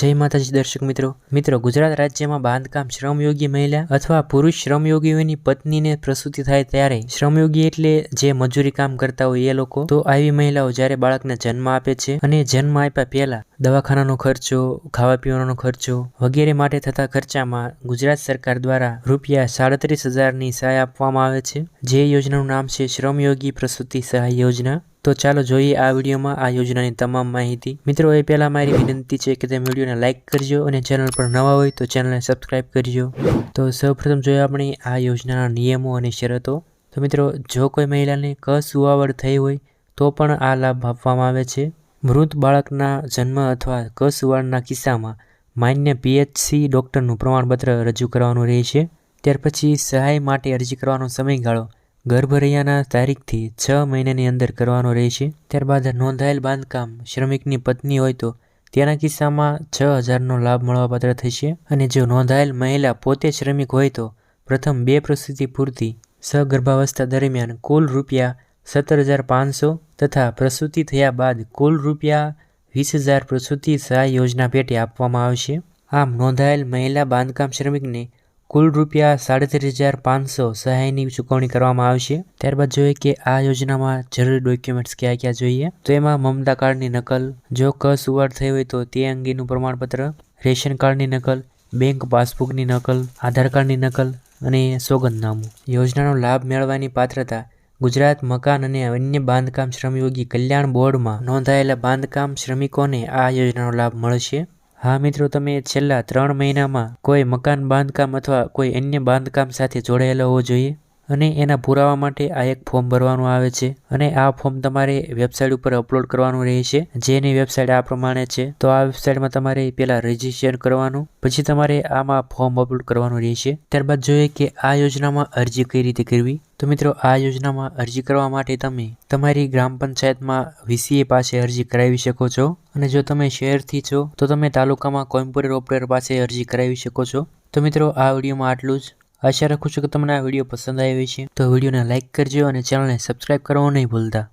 જય માતાજી દર્શક મિત્રો. મિત્રો, ગુજરાત રાજ્યમાં બાંધકામ શ્રમયોગી મહિલા અથવા પુરુષ શ્રમયોગીઓની પત્નીને પ્રસૂતિ થાય ત્યારે શ્રમયોગી એટલે જે મજૂરી કામ કરતા હોય એ લોકો. તો આવી મહિલાઓ જ્યારે બાળકને જન્મ આપે છે અને જન્મ આપ્યા પહેલા દવાખાનાનો ખર્ચો ખાવા પીવાનો ખર્ચો વગેરે માટે થતા ખર્ચામાં ગુજરાત સરકાર દ્વારા રૂપિયા સાડત્રીસ હજારની સહાય આપવામાં આવે છે. જે યોજનાનું નામ છે શ્રમયોગી પ્રસૂતિ સહાય યોજના. તો ચાલો જોઈએ આ વિડીયોમાં આ યોજનાની તમામ માહિતી. મિત્રો, એ પહેલાં મારી વિનંતી છે કે તમે વિડીયોને લાઇક કરજો અને ચેનલ પર નવા હોય તો ચેનલને સબસ્ક્રાઇબ કરજો. તો સૌપ્રથમ જોઈએ આપણે આ યોજનાના નિયમો અને શરતો. તો મિત્રો, જો કોઈ મહિલાને કસુવાવડ થઈ હોય તો પણ આ લાભ આપવામાં આવે છે. મૃત બાળકના જન્મ અથવા કસુવાડના કિસ્સામાં માન્ય પીએચસી ડૉક્ટરનું પ્રમાણપત્ર રજૂ કરવાનું રહેશે. ત્યાર પછી સહાય માટે અરજી કરવાનો સમયગાળો ગર્ભ રહ્યાના તારીખથી છ મહિનાની અંદર કરવાનો રહેશે. ત્યારબાદ નોંધાયેલ બાંધકામ શ્રમિકની પત્ની હોય તો તેના કિસ્સામાં છ હજારનો લાભ મળવાપાત્ર થશે અને જો નોંધાયેલ મહિલા પોતે શ્રમિક હોય તો પ્રથમ બે પ્રસૂતિ પૂરતી સગર્ભાવસ્થા દરમિયાન કુલ રૂપિયા સત્તર હજાર પાંચસો તથા પ્રસૂતિ થયા બાદ કુલ રૂપિયા વીસ હજાર પ્રસૂતિ સહાય યોજના પેટે આપવામાં આવશે. આમ નોંધાયેલ મહિલા બાંધકામ શ્રમિકને કુલ રૂપિયા સાડત્રીસ હજાર પાંચસો સહાયની ચૂકવણી કરવામાં આવશે. ત્યારબાદ જોઈએ કે આ યોજનામાં જરૂરી ડોક્યુમેન્ટ્સ કયા કયા જોઈએ? તો એમાં મમતા કાર્ડની નકલ, જો કસુવાડ થઈ હોય તો તે અંગેનું પ્રમાણપત્ર, રેશન કાર્ડની નકલ, બેંક પાસબુકની નકલ, આધાર કાર્ડની નકલ અને સોગંદનામું. યોજનાનો લાભ મેળવવાની પાત્રતા, ગુજરાત મકાન અને અન્ય બાંધકામ શ્રમયોગી કલ્યાણ બોર્ડમાં નોંધાયેલા બાંધકામ શ્રમિકોને આ યોજનાનો લાભ મળશે. હા મિત્રો, તમે છેલ્લા ત્રણ મહિનામાં કોઈ મકાન બાંધકામ અથવા કોઈ અન્ય બાંધકામ સાથે જોડાયેલા હોવો જોઈએ? અને એના પુરાવા માટે આ એક ફોર્મ ભરવાનું આવે છે. અને આ ફોર્મ તમારે વેબસાઇટ ઉપર અપલોડ કરવાનું રહેશે. જેની વેબસાઇટ આ પ્રમાણે છે, તો આ વેબસાઇટમાં તમારે પહેલાં રજીસ્ટ્રેશન કરવાનું, પછી તમારે આમાં ફોર્મ અપલોડ કરવાનું રહેશે. ત્યારબાદ જોઈએ કે આ યોજનામાં અરજી કઈ રીતે કરવી. તો મિત્રો, આ યોજનામાં અરજી કરવા માટે તમે તમારી ગ્રામ પંચાયતમાં વીસીએ પાસે અરજી કરાવી શકો છો. અને જો તમે શહેરથી છો, તો તમે તાલુકામાં કોમ્પ્યુટર ઓપરેટર પાસે અરજી કરાવી શકો છો. તો મિત્રો, આ વિડીયોમાં આટલું જ. આશા રાખું છું કે તમને આ વીડિયો પસંદ આવ્યો છે તો વિડીયોને લાઇક કરજો અને ચેનલને સબસ્ક્રાઇબ કરવાનું નહીં ભૂલતા.